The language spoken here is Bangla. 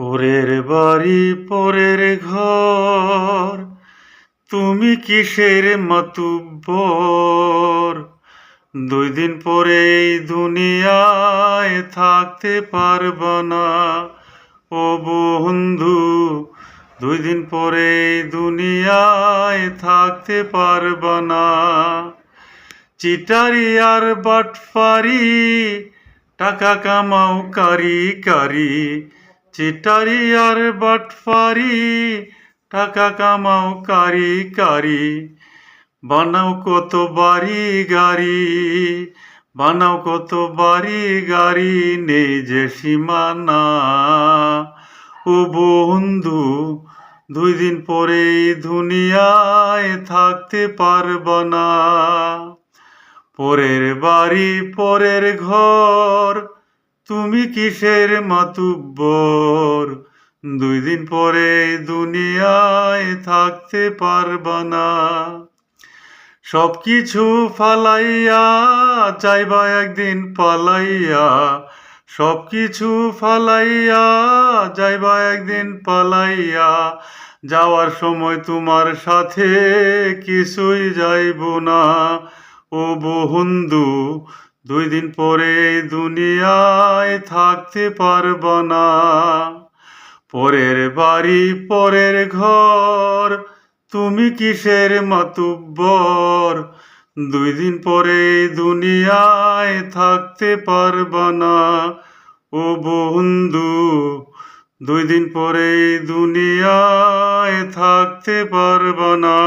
পরের বাড়ি, পরের ঘর। তুমি কিসের মাতুব্বর? দুই দিন পরে এই দুনিয়ায় থাকতে পারব না। ও বন্ধু, দুই দিন পরে এই দুনিয়ায় থাকতে পারব না। চিটারি আর বাটফারি, টাকা কামাও কারি কারি। চিটারি আর বাটফারি, টাকা কামাও কারি কারি, বানাও কত বাড়ি গাড়ি, বানাও কত বাড়ি গাড়ি, নেই যে সীমানা। ও বন্ধু, দুই দিন পরে দুনিয়ায় থাকতে পারব না। পরের বাড়ি, পরের ঘর তুমি কিসের মাতুব্বর? দুই দিন পরে দুনিয়ায় থাকতে পারবা না। সব কিছু ফালাইয়া যাইবা একদিন পালাইয়া। সব কিছু ফালাইয়া যাইবা একদিন পালাইয়া। যাওয়ার সময় তোমার সাথে কিছুই যাইব না। ও বন্ধু দুই দিন পরে দুনিয়ায় থাকতে পারব না। পরের বাড়ি, পরের ঘর, তুমি কিসের মাতুব্বর? দুই দিন পরে দুনিয়ায় থাকতে পারব না। ও বন্ধু, দুই দিন পরে দুনিয়ায় থাকতে পারব না।